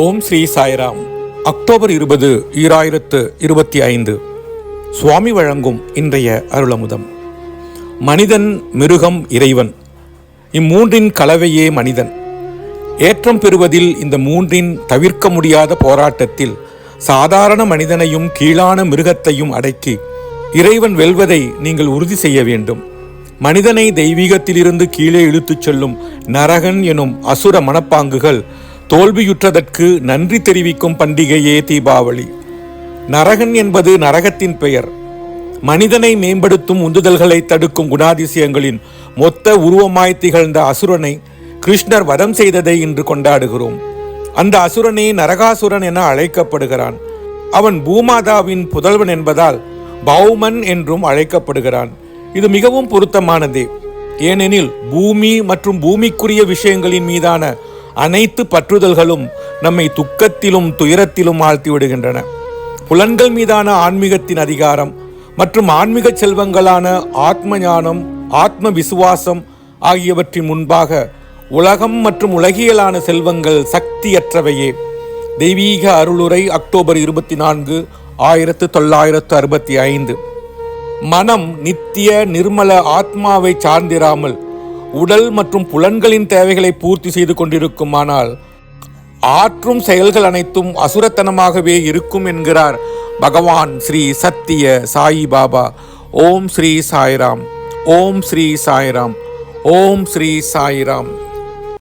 ஓம் Sri Sairam. October இருபது ஈராயிரத்து இருபத்தி ஐந்து. சுவாமி வழங்கும் இன்றைய அருளமுதம். மனிதன் மிருகம் இறைவன். இம்மூன்றின் கலவையே மனிதன். ஏற்றம் பெறுவதில் இந்த மூன்றின் தவிர்க்க முடியாத போராட்டத்தில் சாதாரண மனிதனையும் கீழான மிருகத்தையும் அடக்கி இறைவன் வெல்வதை நீங்கள் உறுதி செய்ய வேண்டும். மனிதனை தெய்வீகத்திலிருந்து கீழே இழுத்துச் செல்லும் நரகன் எனும் அசுர மனப்பாங்குகள் தோல்வியுற்றதற்கு நன்றி தெரிவிக்கும் பண்டிகையே தீபாவளி. நரகன் என்பது நரகத்தின் பெயர். மனிதனை மேம்படுத்தும் உந்துதல்களை தடுக்கும் குணாதிசயங்களின் மொத்த உருவமாய் திகழ்ந்த அசுரனை கிருஷ்ணர் வதம் செய்ததை இன்று கொண்டாடுகிறோம். அந்த அசுரனே நரகாசுரன் என அழைக்கப்படுகிறான். அவன் பூமாதாவின் புதல்வன் என்பதால் பௌமன் என்றும் அழைக்கப்படுகிறான். இது மிகவும் பொருத்தமானதே. ஏனெனில் பூமி மற்றும் பூமிக்குரிய விஷயங்களின் மீதான அனைத்து பற்றுதல்களும் நம்மை துக்கத்திலும் துயரத்திலும் ஆழ்த்தி விடுகின்றன. புலன்கள் மீதான ஆன்மீகத்தின் அதிகாரம் மற்றும் ஆன்மீக செல்வங்களான ஆத்ம ஞானம் ஆத்ம விசுவாசம் ஆகியவற்றின் முன்பாக உலகம் மற்றும் உலகியலான செல்வங்கள் சக்தியற்றவையே. தெய்வீக அருளுரை அக்டோபர் இருபத்தி நான்கு ஆயிரத்து தொள்ளாயிரத்து அறுபத்தி ஐந்து. மனம் நித்திய நிர்மல ஆத்மாவை சார்ந்திராமல் உடல் மற்றும் புலன்களின் தேவைகளை பூர்த்தி செய்து கொண்டிருக்குமானால் ஆற்றும் செயல்கள் அனைத்தும் அசுரத்தனமாகவே இருக்கும் என்கிறார் பகவான் ஸ்ரீ சத்திய சாயி பாபா. ஓம் ஸ்ரீ சாய்ராம். ஓம் ஸ்ரீ சாய்ராம். ஓம் ஸ்ரீ சாய்ராம்.